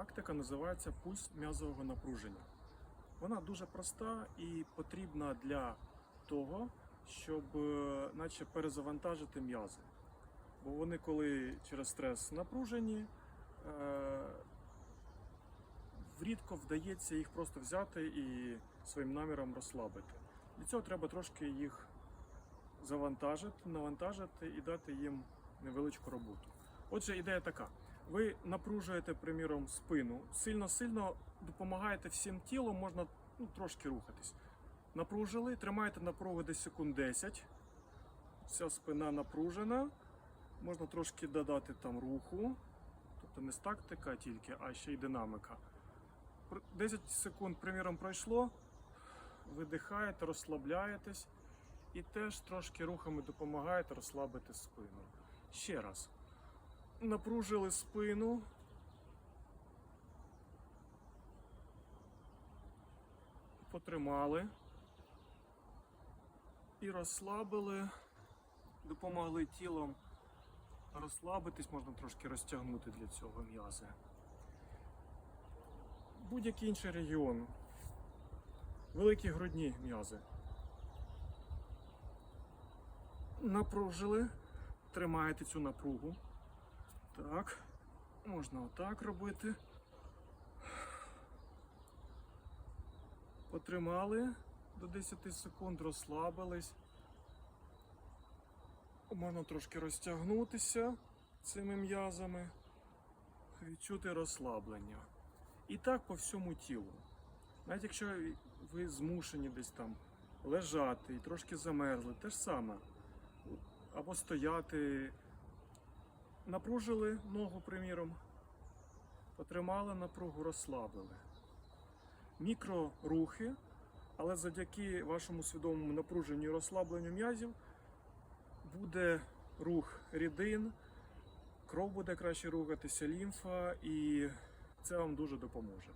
Тактика називається пульс м'язового напруження. Вона дуже проста і потрібна для того, щоб е, наче перезавантажити м'язи. Бо вони, коли через стрес напружені, е, рідко вдається їх просто взяти і своїм наміром розслабити. Для цього треба трошки їх завантажити, навантажити і дати їм невеличку роботу. Отже, ідея така: ви напружуєте, приміром, спину, сильно-сильно допомагаєте всім тілом, можна ну, трошки рухатись. Напружили, тримаєте напругу десь секунд 10. Вся спина напружена. Можна трошки додати там руху. Тобто не стактика тільки, а ще й динаміка. 10 секунд, приміром, пройшло. Видихаєте, розслабляєтесь і теж трошки рухами допомагаєте розслабити спину. Ще раз. Напружили спину. Потримали. І розслабили. Допомогли тілом розслабитись, можна трошки розтягнути для цього м'язи. Будь-який інший регіон. Великі грудні м'язи. Напружили, тримаєте цю напругу. Так, можна отак робити. Потримали до 10 секунд, розслабились. Можна трошки розтягнутися цими м'язами, відчути розслаблення. І так по всьому тілу. Навіть якщо ви змушені десь там лежати і трошки замерзли, те ж саме. Або стояти, напружили ногу, приміром, потримали напругу, розслабили. Мікрорухи, але завдяки вашому свідомому напруженню і розслабленню м'язів буде рух рідин, кров буде краще рухатися, лімфа, і це вам дуже допоможе.